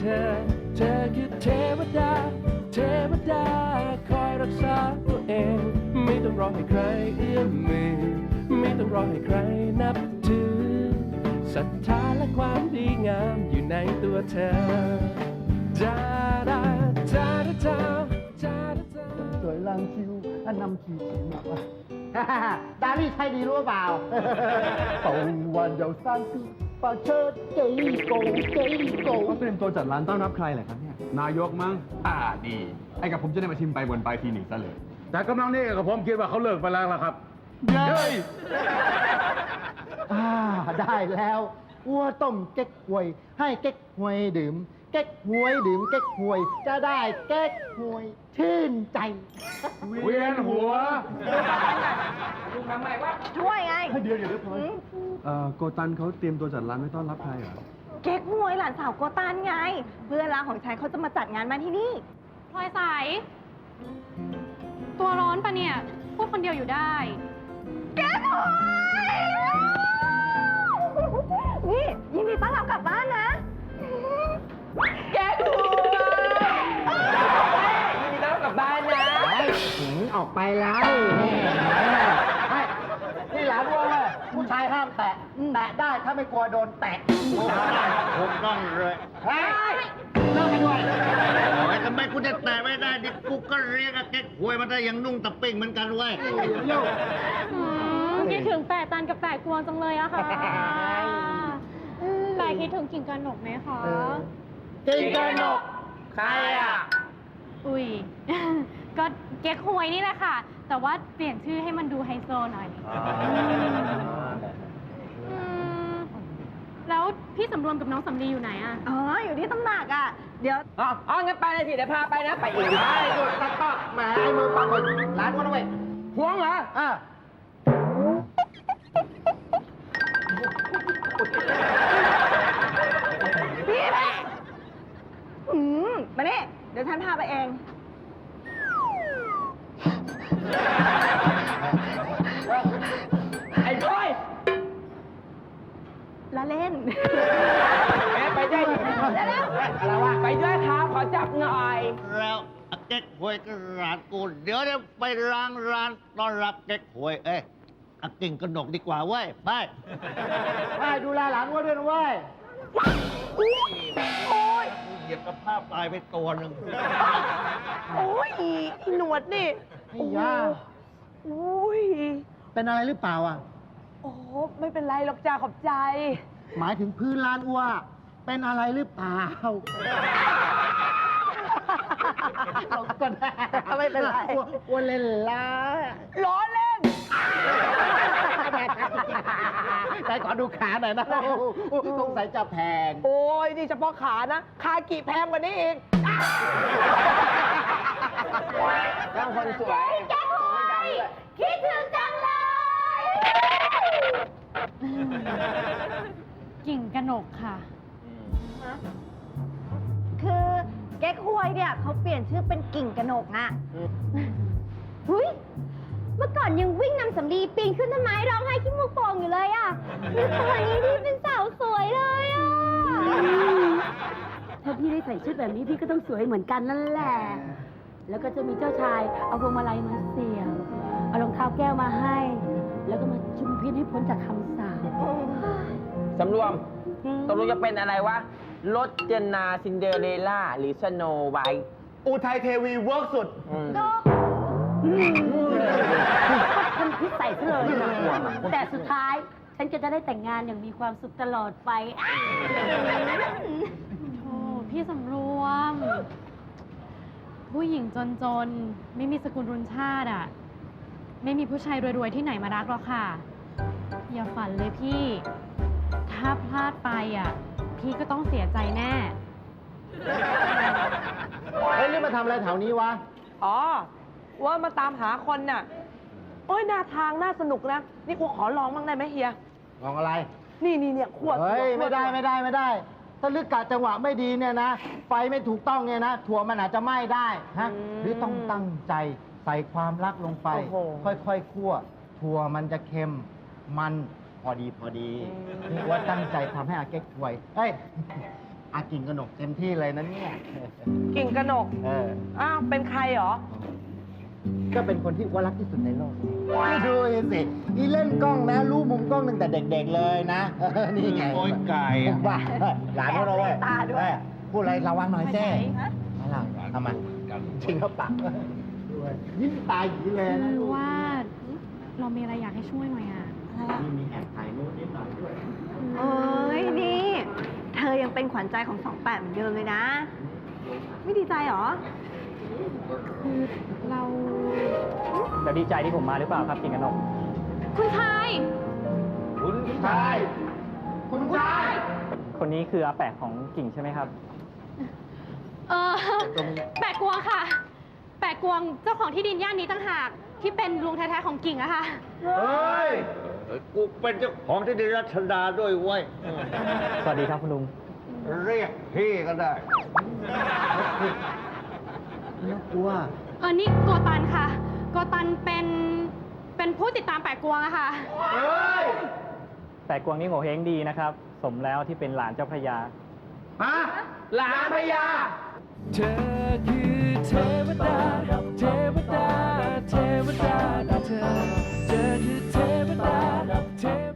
เธอ เธอคือเทวดา เทวดา คอยรักษาตัวเอง ไม่ต้องรอให้ใครเอื้อมมือ ไม่ต้องรอให้ใครนับถือศรัทธาและความดีงามอยู่ในตัวเธอจาดาจาดาจาจาดาจาสวยลังคิวอันนำขี่เขียนแบบว่า ดารี่ใช่ดีรู้เปล่าตรงวันเดียวสร้างคือ ปาเชิดเกย์โกเกย์โกเขาเตรียมตัวจัดร้านต้อนรับใครเหรอครับเนี่ย นายกมั้ง อ่าดี ไอ้กับผมจะได้มาชิมไปบนไปทีหนึ่งซะเลย แต่กำลังนี่กับผมคิดว่าเขาเลิกไปแล้วล่ะครับเฮ้ยอ่าได้แล้ววัวต้มเก๊กฮวย ให้เก๊กฮวยดื่ม เก๊กฮวยดื่มเก๊กฮวย จะได้เก๊กฮวย ชื่นใจ เวียนหัว ช่วยไง เดี๋ยวเดี๋ยวเดี๋ยวพลอย เอ่อโกตันเขาเตรียมตัวจัดร้านไว้ต้อนรับใครเหรอเก๊กฮวยหลานสาวโกตันไง เพื่อนรักของฉันเขาจะมาจัดงานมาที่นี่พลอยใสตัวร้อนปะเนี่ย พูดคนเดียวอยู่ได้แก๊กฮวยนี่ยินดีต้อนรับกลับบ้านนะแก๊กฮวยยินดีต้อนรับกลับบ้านนะหืมออกไปแล้วแม่ไอ้นี่หลานวัวเว้ย ผู้ชายห้ามแตะ แตะได้ถ้าไม่กลัวโดนแตะผมต้องเลยเฮ้ยเลิกกันด้วยโอ้ยทำไมกูจะแตะไม่ได้ดิกูก็เรียกอะแก๊กหวยมาได้ยังนุ่งตะเป้งเหมือนกันเว้ยอืมคิดถึงแปะตันกับแปะกวงจังเลยอะค่ะแปะคิดถึงกิ่งกันหนกไหมคะเออกินกันหนกใครอะอุ้ยก็ เก๊กฮวยนี่แหละค่ะ แต่ว่าเปลี่ยนชื่อให้มันดูไฮโซหน่อยมแล้วพี่สำรวมกับน้องสำลีอยู่ไหนอะอ๋อ อยู่ที่ตำหนักอะ เดี๋ยว อ๋ออ๋องั้นไปเลยสิเดี๋ยวพาไปนะ ไปอีกไอ้ดุดตะกอกแหมไอ้มือปังหมดร้านวัวด้วยห่วงเหรออะพี่แม่อืมมานี่เดี๋ยวฉันพาไปเอง ไอ้พลอยละเล่น แม่ไปได้ดิเร็วอะไรวะไปด้วยครับขอจับหน่อย แล้วอะแก๊กหวยก็ร้านกูเดี๋ยวจะไปล้างร้านต้อนรับแก๊กหวยเอ้ยอะกิ่งกระหนกดีกว่าเว้ยไป ไปดูแลหลานวัวด้วยนะเว้ยโอ้ ยเหยียบกระภาพตายไปตัวหนึ่งโอ้ยอีหนวดนี่ไอ้ย่าโอ้ยเป็นอะไรหรือเปล่าอะ โอ้ไม่เป็นไรหรอกจ้าขอบใจ หมายถึงพื้นร้านอ้วเป็นอะไรหรือเปล่าเราก็ได้ไม่เป็นไรอ้วอ้วนเล่นละล้อเล่น ไหนขอดูขาหน่อยนะสงสัยจะแพง โอ้ยนี่เฉพาะขานะ คากิแพงกว่านี้อีกแล้วคนสวยแก้หวยคิดถึงจังเลย กิ่งกระหนกค่ะ คือแก๊กฮวยเนี่ยเขาเปลี่ยนชื่อเป็นกิ่งกระหนกอะเฮ้ย เมื่อก่อนยังวิ่งนำสำลีปีนขึ้นต้นไม้ร้องไห้ขี้มูกโป่งอยู่เลยอะนี่ตอนนี้พี่เป็นสาวสวยเลยอะ ถ้าพี่ได้ใส่ชุดแบบนี้พี่ก็ต้องสวยเหมือนกันนั่นแหละ แล้วก็จะมีเจ้าชายเอาพวงมาลัยมาเสี่ยงเอารองเท้าแก้วมาให้ แล้วก็มาจุมพิษให้พ้นจากคำสาปสำรวมตกลงจะเป็นอะไรวะรถเจนาซินเดอเรล่าหรือสโนไวท์อุทัยเทวีเวิร์กสุดอืม คนพิษใส่ซะเลยนะแต่สุดท้าย ฉันก็จะได้แต่งงานอย่างมีความสุขตลอดไปโอ้พี่สำรวผู้หญิงจนๆ ไม่มีสกุลรุนชาติอะ ไม่มีผู้ชายรวย ๆ ที่ไหนมารักหรอกค่ะ อย่าฝันเลยพี่ ถ้าพลาดไปอะ พี่ก็ต้องเสียใจแน่ เฮ้ยนี่มาทำอะไรแถวนี้วะ อ๋อ ว่ามาตามหาคนน่ะโอ้ยหน้าทางน่าสนุกนะ นี่กูขอลองบ้างได้ไหมเฮีย ลองอะไร นี่นี่เนี่ยขวดเฮ้ยขวไม่ได้ขวไม่ได้ไม่ได้ ถ้าลึกกะจังหวะไม่ดีเนี่ยนะ ไฟไม่ถูกต้องเนี่ยนะ ถั่วมันอาจจะไหม้ได้ฮะหรือต้องตั้งใจใส่ความรักลงไป โอ้โหค่อยๆคั่ว ถั่วมันจะเค็ม มันพอดีพอดีนี่ว่าตั้งใจทำให้อาเก๊กถวยเฮ้ย อากินกระหนกเต็มที่เลยนะเนี่ย กิ่งกระหนก เออ อ้าว เป็นใครเหรอ ก็เป็นคนที่ว่ารักที่สุดในโลกนี่ดูสินี่เล่นกล้องนะ รู้มุมกล้องตั้งแต่เด็ก ๆเลยนะ นี่ไงโอ้ยไก่อะบ้าหลานของเราเว้ยตาด้วยเอ้พูดอะไรระวังหน่อยเจ้ไม่ใช่อะไรทำไมจริงเขาปากยิ้มตายอย่างนี้เลยคืนะอว่าเรามีอะไรอยากให้ช่วยหน่อยอะ นี่มีแอบถ่ายรูปนิดหน่อยด้วยเอ้ยนี่ เธอยังเป็นขวัญใจของสองแปดเหมือนเดิมเลยนะ ไม่ดีใจเหรอ คือเราเดี๋ยวดีใจที่ผมมาหรือเปล่าครับกิ่งกนกคุณชาย คุณชาย คุณชาย คนนี้คืออาแปะของกิ่งใช่ไหมครับ เออแปะกวงค่ะ แปะกวงเจ้าของที่ดินย่านนี้ต่างหากที่เป็นลุงแท้ๆของกิ่งอะค่ะ เฮ้ย กูเป็นเจ้าของที่ดินรัชดาด้วยเว้ย สวัสดีครับคุณลุง เรียกพี่ก็ได้ น่ากลัว เออนี่โกตันค่ะ โกตันเป็นเป็นผู้ติดตามแปดกวงอะค่ะแปดกวงนี่โงเฮงดีนะครับ สมแล้วที่เป็นหลานเจ้าพระยา ฮะหลานพญา เธอคือเทวดา เทวดา เทวดาะเธอ เธอคือเทวดา